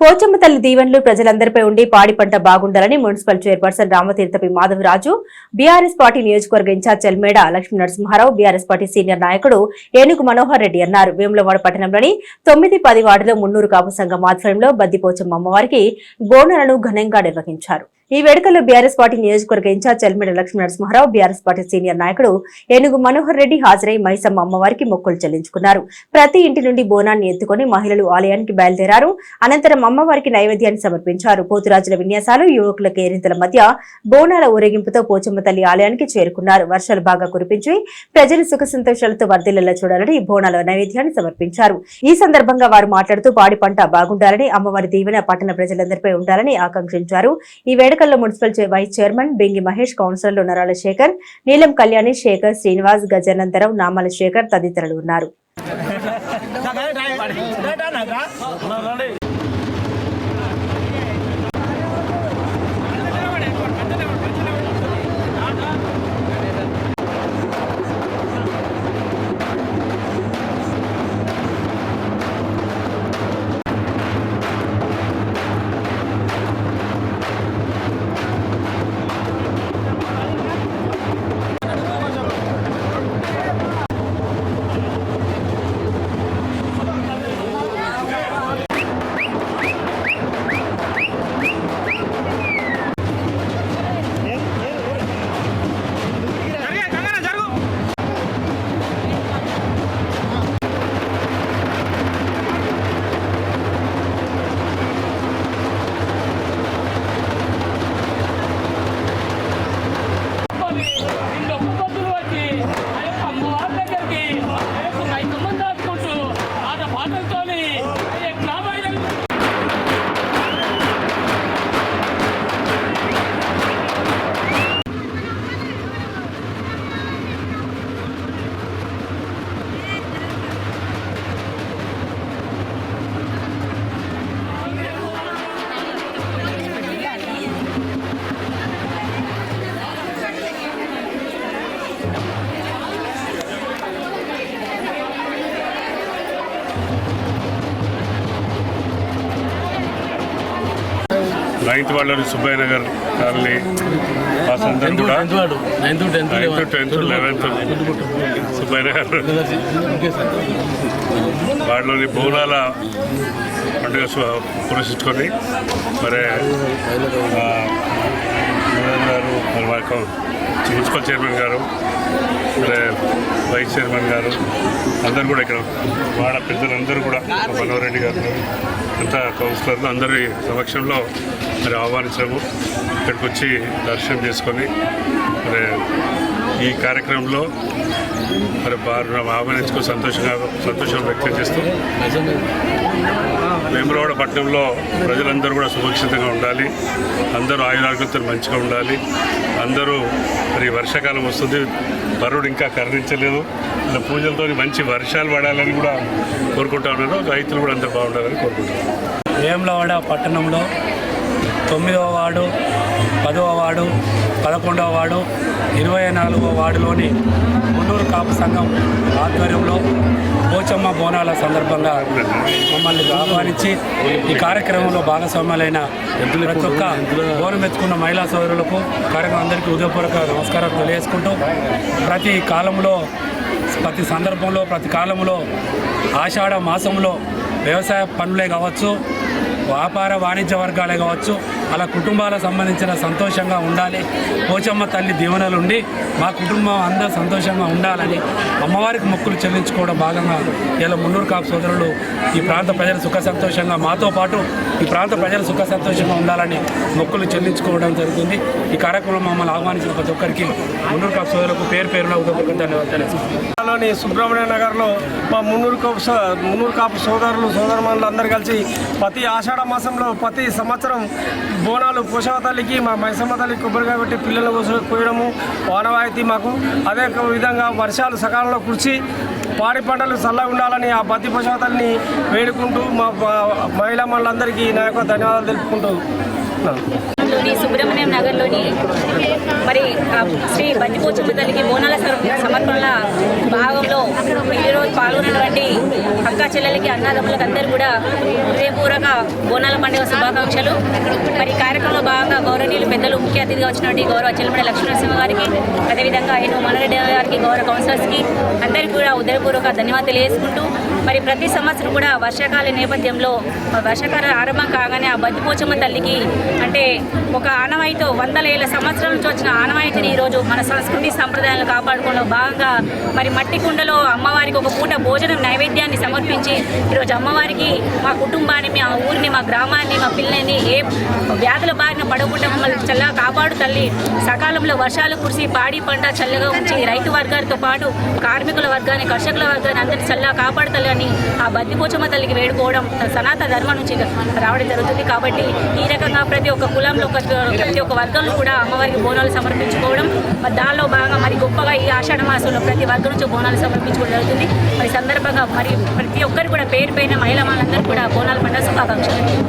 పోచమ్మ తల్లి దీవెనలు ప్రజలందరిపై ఉండి పాడి పంట బాగుండాలని మున్సిపల్ చైర్పర్సన్ రామతీర్థపి మాధవరాజు బీఆర్ఎస్ పార్టీ నియోజకవర్గ in charge Chelmeda Lakshmi Narasimharao BRS party senior నాయకుడు ఏనుగు మనోహర్ రెడ్డి అన్నారు. వేములవాడ పట్టణంలోని తొమ్మిది పది వార్డులో మున్నూరు కాపు సంఘం ఆధ్వర్యంలో బద్దిపోచమ్మ అమ్మవారికి బోనాలను ఘనంగా నిర్వహించారు. ఈ వేడుకల్లో బీఆర్ఎస్ పార్టీ నియోజకవర్గ in charge Chelmeda Lakshmi Narasimharao BRS party senior నాయకుడు ఏనుగు మనోహర్ రెడ్డి హాజరై మైసమ్మ అమ్మవారికి మొక్కులు చెల్లించుకున్నారు. ప్రతి ఇంటి నుండి బోనాన్ని ఎత్తుకొని మహిళలు ఆలయానికి బయలుదేరారు. అనంతరం అమ్మవారికి నైవేద్యాన్ని సమర్పించారు. పోతురాజుల విన్యాసాలు యువకుల కేరింతల మధ్య బోనాల ఊరేగింపుతో పోచమ్మ తల్లి ఆలయానికి చేరుకున్నారు. వర్షాలు బాగా కురిపించి ప్రజలు సుఖ సంతోషాలతో వర్ధిల్లేలా చూడాలని బోనాల నైవేద్యాన్ని సమర్పించారు. ఈ సందర్భంగా వారు మాట్లాడుతూ పాడి పంట బాగుండాలని అమ్మవారి దీవెన పట్టణ ప్రజలందరిపై ఉండాలని ఆకాంక్షించారు. ఈ వేడుక వేడుకల్లో municipal vice chairman Bengi Mahesh కౌన్సిలర్లు నరాల శేఖర్ నీలం కళ్యాణి శేఖర్ శ్రీనివాస్ గజానందరావు నామల శేఖర్ తదితరులు ఉన్నారు. నైన్త్ వాళ్ళని సుబ్బయ్య నగర్ కాలనీ కూడా ninth tenth eleventh Subbaiah Nagar వాళ్ళని బోనాల పండుగ పురస్కరించుకొని మరి గారు మున్సిపల్ చైర్మన్ గారు వైస్ చైర్మన్ గారు అందరూ కూడా ఇక్కడ వాడ పెద్దలందరూ కూడా మనోహరెడ్డి గారు అంతా కౌన్సిలర్లు అందరి సమక్షంలో మరి ఆహ్వానించడము. ఇక్కడికి వచ్చి దర్శనం చేసుకొని మరి ఈ కార్యక్రమంలో మరి వారు ఆహ్వానించుకొని సంతోషంగా సంతోషం వ్యక్తం చేస్తూ వేములవాడ పట్టణంలో ప్రజలందరూ కూడా సురక్షితంగా ఉండాలి. అందరూ ఆయురారోగ్యంతో మంచిగా ఉండాలి. అందరూ మరి వర్షాకాలం వస్తుంది. పరుడు ఇంకా కరణించలేదు. ఇలా పూజలతో మంచి వర్షాలు పడాలని కూడా కోరుకుంటా ఉన్నారు. రైతులు కూడా అందరూ బాగుండాలని కోరుకుంటున్నారు. వేములవాడ పట్టణంలో తొమ్మిదవ వార్డు పదవ వార్డు పదకొండవ వార్డు ఇరవై నాలుగవ వార్డులోని మున్నూరు కాపు సంఘం ఆధ్వర్యంలో పోచమ్మ బోనాల సందర్భంగా మమ్మల్ని ఆహ్వానించి ఈ కార్యక్రమంలో భాగస్వామ్యాలైన ప్రతి ఒక్క బోనం ఎత్తుకున్న మహిళా సోదరులకు కార్యక్రమం అందరికీ ఉదయపూర్వక నమస్కారం తెలియజేసుకుంటూ ప్రతి కాలంలో ప్రతి సందర్భంలో ప్రతి కాలంలో ఆషాఢ మాసంలో వ్యవసాయ పనులే కావచ్చు వ్యాపార వాణిజ్య వర్గాలే కావచ్చు అలా కుటుంబాలకు సంబంధించిన సంతోషంగా ఉండాలి. పోచమ్మ తల్లి దీవెనలు ఉండి మా కుటుంబం అందరూ సంతోషంగా ఉండాలని అమ్మవారికి మొక్కులు చెల్లించుకోవడం భాగంగా ఇలా మున్నూరు కాపు సోదరులు ఈ ప్రాంత ప్రజలు సుఖ సంతోషంగా మాతో పాటు ఈ ప్రాంత ప్రజలు సుఖ సంతోషంగా ఉండాలని మొక్కులు చెల్లించుకోవడం జరుగుతుంది. ఈ కార్యక్రమం మమ్మల్ని ఆహ్వానించిన ప్రతి ఒక్కరికి మున్నూరు కాపు సోదరులకు పేరు పేరున ఉదయపూర్వక ధన్యవాదాలు. తెలియజేస్తున్నాను. సుబ్రహ్మణ్య నగర్లో మా మున్నూరు కాపు మున్నూరు కాపు సోదరులు సోదరుమణులు అందరూ కలిసి ప్రతి ఆషాఢ మాసంలో ప్రతి సంవత్సరం బోనాలు పోషవ తల్లికి మా మైసమ్మ తల్లి కొబ్బరిగా పెట్టి పిల్లలు కోస- కోయడము వానవాయితీ మాకు అదే విధంగా వర్షాలు సకాలంలో కురిచి పాడి పంటలు చల్లగా ఉండాలని ఆ బతి పోషవ తల్లిని వేడుకుంటూ మా మహిళా మనులందరికీ నా యొక్క ధన్యవాదాలు తెలుపుకుంటూ సుబ్రహ్మణ్యం నగర్లోని మరి శ్రీ బందిపోచమ్మ తల్లికి బోనాల సమర్పణల Gunawan చెల్లెలకి అన్నదమ్ములకు అందరూ కూడా హృదయపూర్వక బోనాల పండుగ శుభాకాంక్షలు. మరి కార్యక్రమంలో భాగంగా గౌరవనీయులు పెద్దలు ముఖ్య అతిథిగా వచ్చినటువంటి గౌరవ చెల్లమడ లక్ష్మీనరసింహ గారికి అదేవిధంగా ఎన్నో మనరెడ్డి గారికి గౌరవ కౌన్సిలర్స్కి అందరికీ కూడా ఉదయపూర్వక ధన్యవాదాలు తెలియజేసుకుంటూ మరి ప్రతి సంవత్సరం కూడా వర్షాకాల నేపథ్యంలో వర్షాకాలం ఆరంభం కాగానే ఆ బతిపోచమ్మ తల్లికి అంటే ఒక ఆనవాయితో వందల ఏళ్ళ సంవత్సరాల నుంచి వచ్చిన ఆనవాయితీని ఈరోజు మన సంస్కృతి సంప్రదాయాలను కాపాడుకోవడంలో భాగంగా మరి మట్టి కుండలో అమ్మవారికి ఒక పూట భోజనం నైవేద్యాన్ని సమర్పించి ఈరోజు అమ్మవారికి మా కుటుంబాన్ని మా ఊరిని మా గ్రామాన్ని మా పిల్లల్ని ఏ వ్యాధుల బారిన పడకుండా మమ్మల్ని చల్లగా కాపాడు తల్లి. సకాలంలో వర్షాలు కురిసి పాడి పంట చల్లగా ఉంచి రైతు వర్గాలతో పాటు కార్మికుల వర్గాన్ని కర్షకుల వర్గాన్ని అందరినీ చల్లగా కాపాడు తల్లి అని ఆ బద్దిపోచమ్మ తల్లికి వేడుకోవడం సనాతన ధర్మం నుంచి రావడం జరుగుతుంది. కాబట్టి ఈ రకంగా ప్రతి ఒక్క కులంలో ప్రతి ఒక్క వర్గంలో కూడా అమ్మవారికి బోనాలు సమర్పించుకోవడం మరి దానిలో భాగంగా మరి గొప్పగా ఈ ఆషాఢ మాసంలో ప్రతి వర్గం నుంచి బోనాలు సమర్పించుకోవడం జరుగుతుంది. మరి సందర్భంగా మరి ప్రతి ఒక్కరు కూడా పేరు పైన మహిళ వాళ్ళందరూ కూడా బోనాల పండుగ శుభాకాంక్షలు.